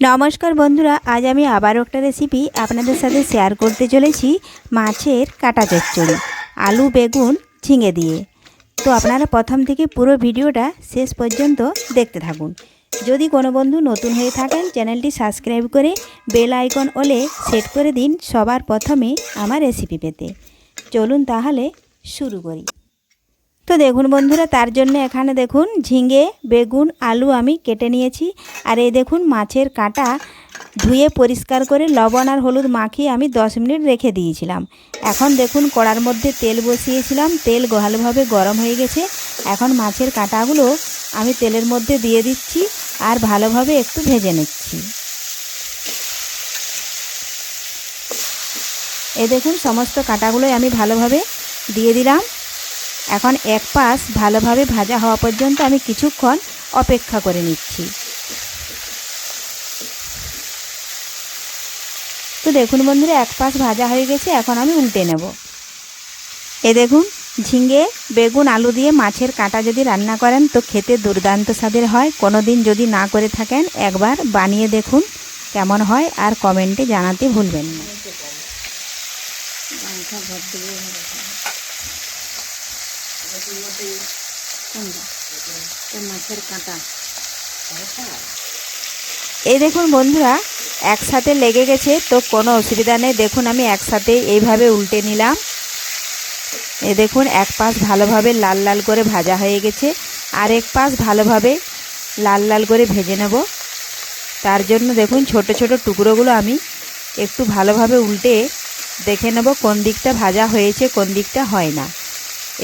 নমস্কার বন্ধুরা, আজ আমি আবার একটা রেসিপি আপনাদের সাথে শেয়ার করতে চলেছি মাছের কাটা চচ্চড়ি, আলু, বেগুন, ঝিঙে দিয়ে। তো আপনারা প্রথম থেকে পুরো ভিডিওটা শেষ পর্যন্ত দেখতে থাকুন। যদি কোনো বন্ধু নতুন হয়ে থাকেন, চ্যানেলটি সাবস্ক্রাইব করে বেল আইকন ওলে সেট করে দিন সবার প্রথমে আমার রেসিপি পেতে। চলুন তাহলে শুরু করি। তো দেখুন বন্ধুরা, তার জন্য এখানে দেখুন ঝিঙে, বেগুন, আলু আমি কেটে নিয়েছি। আর এই দেখুন মাছের কাঁটা ধুয়ে পরিষ্কার করে লবণ আর হলুদ মাখিয়ে আমি দশ মিনিট রেখে দিয়েছিলাম। এখন দেখুন কড়ার মধ্যে তেল বসিয়েছিলাম। তেল ভালোভাবে গরম হয়ে গেছে। এখন মাছের কাঁটাগুলো আমি তেলের মধ্যে দিয়ে দিচ্ছি আর ভালোভাবে একটু ভেজে নিচ্ছি। এ দেখুন সমস্ত কাঁটাগুলোই আমি ভালোভাবে দিয়ে দিলাম। এখন এক পাশ ভালোভাবে ভাজা হওয়া পর্যন্ত আমি কিছুক্ষণ অপেক্ষা করে নিচ্ছি। তো দেখুন বন্ধুরা, এক পাশ ভাজা হয়ে গেছে, এখন আমি উল্টে নেব। এ দেখুন, ঝিঙে, বেগুন, আলু দিয়ে মাছের কাঁটা যদি রান্না করেন তো খেতে দুর্দান্ত স্বাদের হয়। কোনো দিন যদি না করে থাকেন, একবার বানিয়ে দেখুন কেমন হয় আর কমেন্টে জানাতে ভুলবেন না। এই দেখুন বন্ধুরা, একসাথে লেগে গেছে, তো কোনো অসুবিধা নেই। দেখুন, আমি একসাথে এইভাবে উল্টে নিলাম। এ দেখুন, এক পাশ ভালোভাবে লাল লাল করে ভাজা হয়ে গেছে, আর এক পাশ ভালোভাবে লাল লাল করে ভেজে নেব। তার জন্য দেখুন, ছোট ছোট টুকরোগুলো আমি একটু ভালোভাবে উল্টে দেখে নেব, কোন দিকটা ভাজা হয়েছে, কোন দিকটা হয় না।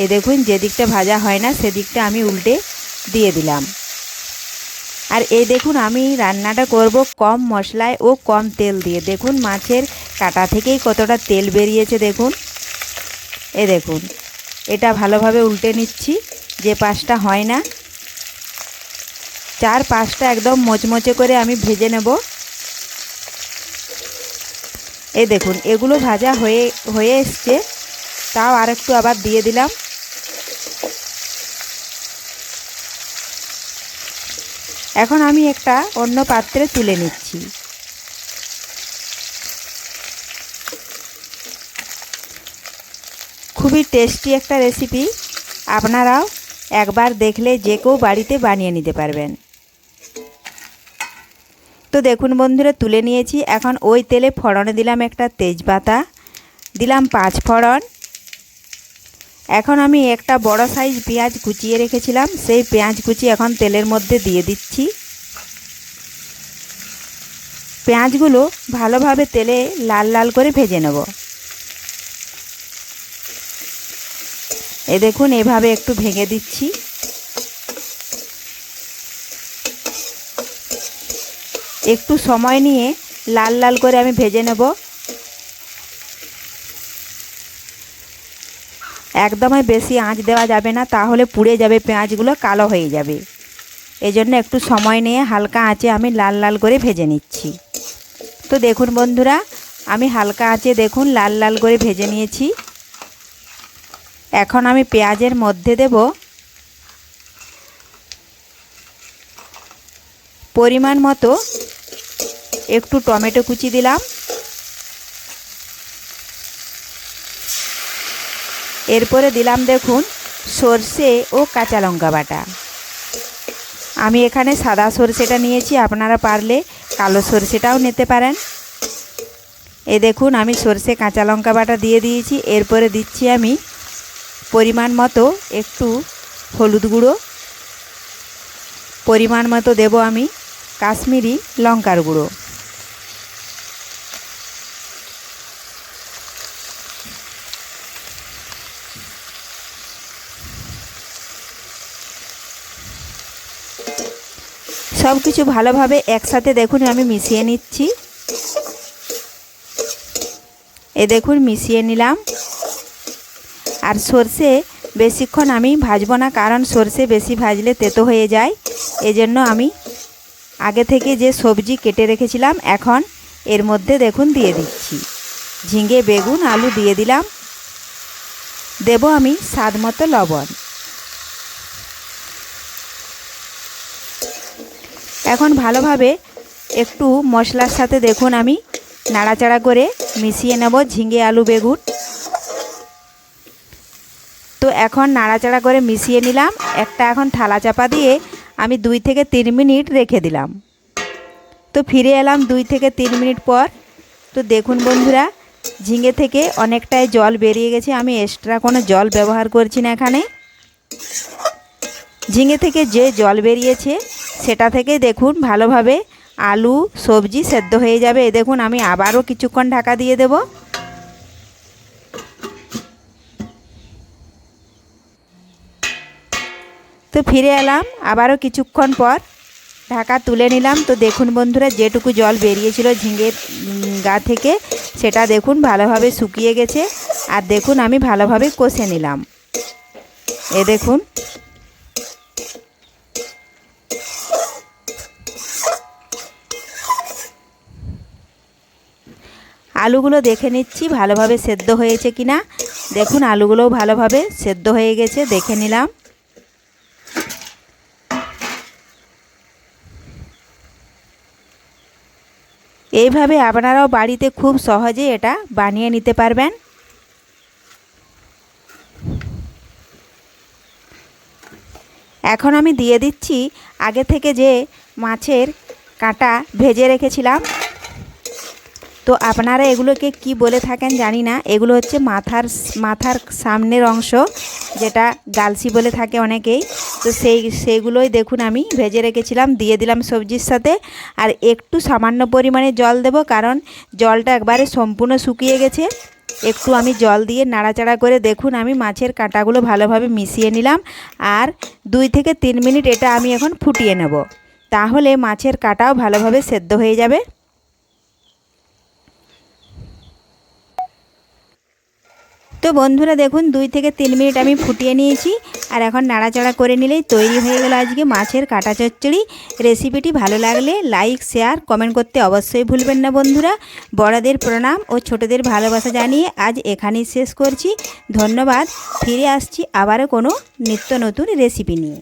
এ দেখুন, যে দিকটা ভাজা হয় না সেদিকটা আমি উল্টে দিয়ে দিলাম। আর এই দেখুন, আমি রান্নাটা করব কম মশলায় ও কম তেল দিয়ে। দেখুন, মাছের কাটা থেকেই কতটা তেল বেরিয়েছে, দেখুন। এ দেখুন, এটা ভালোভাবে উল্টে নিচ্ছি, যে পাশটা হয় না। চার পাঁচটা একদম মচমচে করে আমি ভেজে নেব। এ দেখুন, এগুলো ভাজা হয়ে হয়ে এসছে। তাও আর একটু আবার দিয়ে দিলাম। এখন আমি একটা অন্য পাত্রে তুলে নিচ্ছি। খুবই টেস্টি একটা রেসিপি আপনারাও একবার দেখলে যে কেউ বাড়িতে বানিয়ে নিতে পারবেন। তো দেখুন বন্ধুরা, তুলে নিয়েছি। এখন ওই তেলে ফড়নে দিলাম একটা তেজপাতা, দিলাম পাঁচ ফড়ন। এখন আমি একটা বড় সাইজ পেঁয়াজ কুচিয়ে রেখেছিলাম। সেই পেঁয়াজ কুচি এখন তেলের মধ্যে দিয়ে দিচ্ছি। পেঁয়াজগুলো ভালোভাবে তেলে লাল লাল করে ভেজে নেব। এ দেখুন, এভাবে একটু ভেঙে দিচ্ছি। একটু সময় নিয়ে লাল লাল করে আমি ভেজে নেব। একদমই বেশি আঁচ দেওয়া যাবে না, তাহলে পুড়ে যাবে, পেঁয়াজগুলো কালো হয়ে যাবে। এজন্য একটু সময় নিয়ে হালকা আঁচে আমি লাল লাল করে ভেজে নিচ্ছি। তো দেখুন বন্ধুরা, আমি হালকা আঁচে দেখুন লাল লাল করে ভেজে নিয়েছি। এখন আমি পেঁয়াজের মধ্যে দেব পরিমাণ মতো একটু টমেটো কুচি দিলাম। এরপরে দিলাম দেখুন সর্ষে ও কাঁচা লঙ্কা বাটা। আমি এখানে সাদা সর্ষেটা নিয়েছি, আপনারা পারলে কালো সর্ষেটাও নিতে পারেন। এ দেখুন, আমি সর্ষে কাঁচা লঙ্কা বাটা দিয়ে দিয়েছি। এরপরে দিচ্ছি আমি পরিমাণ মতো একটু হলুদ গুঁড়ো। পরিমাণ মতো দেব আমি কাশ্মীরি লঙ্কার গুঁড়ো। সব কিছু ভালোভাবে একসাথে দেখুন, আমি মিশিয়ে নিচ্ছি। এ দেখুন, মিশিয়ে নিলাম। আর সর্ষে বেশিক্ষণ আমি ভাজবো না, কারণ সর্ষে বেশি ভাজলে তেতো হয়ে যায়। এজন্য আমি আগে থেকে যে সবজি কেটে রেখেছিলাম, এখন এর মধ্যে দেখুন দিয়ে দিচ্ছি। ঝিঙে, বেগুন, আলু দিয়ে দিলাম। দেব আমি স্বাদ মতো লবণ। এখন ভালোভাবে একটু মশলার সাথে দেখুন আমি নাড়াচাড়া করে মিশিয়ে নেব ঝিঙে আলু বেগুন। তো এখন নাড়াচাড়া করে মিশিয়ে নিলাম। একটা এখন থালা চাপা দিয়ে আমি দুই থেকে তিন মিনিট রেখে দিলাম। তো ফিরে এলাম দুই থেকে তিন মিনিট পর। তো দেখুন বন্ধুরা, ঝিঙে থেকে অনেকটাই জল বেরিয়ে গেছে। আমি এক্সট্রা কোনো জল ব্যবহার করছি না এখানে। ঝিঙে থেকে যে জল বেরিয়েছে সেটা থেকে দেখুন ভালোভাবে আলু, সবজি সেদ্ধ হয়ে যাবে। এ দেখুন, আমি আবারও কিছুক্ষণ ঢাকা দিয়ে দেব। তো ফিরে এলাম, আবারও কিছুক্ষণ পর ঢাকা তুলে নিলাম। তো দেখুন বন্ধুরা, যেটুকু জল বেরিয়েছিল ঝিঙের গা থেকে, সেটা দেখুন ভালোভাবে শুকিয়ে গেছে। আর দেখুন, আমি ভালোভাবে কষে নিলাম। এ দেখুন আলুগুলো দেখে নিচ্ছি, ভালোভাবে সেদ্ধ হয়েছে কি না দেখুন, আলুগুলোও ভালোভাবে সেদ্ধ হয়ে গেছে, দেখে নিলাম। এইভাবে আপনারাও বাড়িতে খুব সহজে এটা বানিয়ে নিতে পারবেন। এখন আমি দিয়ে দিচ্ছি, আগে থেকে যে মাছের কাঁটা ভেজে রেখেছিলাম তো আপনারা এগুলোকে কি বলে থাকেন জানি না। এগুলো হচ্ছে মাথার মাথার সামনের অংশ, যেটা গালসি বলে থাকে অনেকেই। তো সেই, সেইগুলোই দেখুন আমি ভেজে রেখেছিলাম, দিয়ে দিলাম সবজির সাথে। আর একটু সামান্য পরিমাণে জল দেব, কারণ জলটা একবারে সম্পূর্ণ শুকিয়ে গেছে। একটু আমি জল দিয়ে নাড়াচাড়া করে দেখুন আমি মাছের কাঁটাগুলো ভালোভাবে মিশিয়ে নিলাম। আর দুই থেকে তিন মিনিট এটা আমি এখন ফুটিয়ে নেব। তাহলে মাছের কাঁটাও ভালোভাবে সেদ্ধ হয়ে যাবে। তো বন্ধুরা দেখুন, দুই থেকে তিন মিনিট আমি ফুটিয়ে নিয়েছি। আর এখন নাড়াচাড়া করে নিলেই তৈরি হয়ে গেল আজকে মাছের কাটা চচ্চড়ি। রেসিপিটি ভালো লাগলে লাইক, শেয়ার, কমেন্ট করতে অবশ্যই ভুলবেন না বন্ধুরা। বড়দের প্রণাম ও ছোটদের ভালোবাসা জানিয়ে আজ এখানেই শেষ করছি। ধন্যবাদ। ফিরে আসছি আবারও কোনো নিত্য নতুন রেসিপি নিয়ে।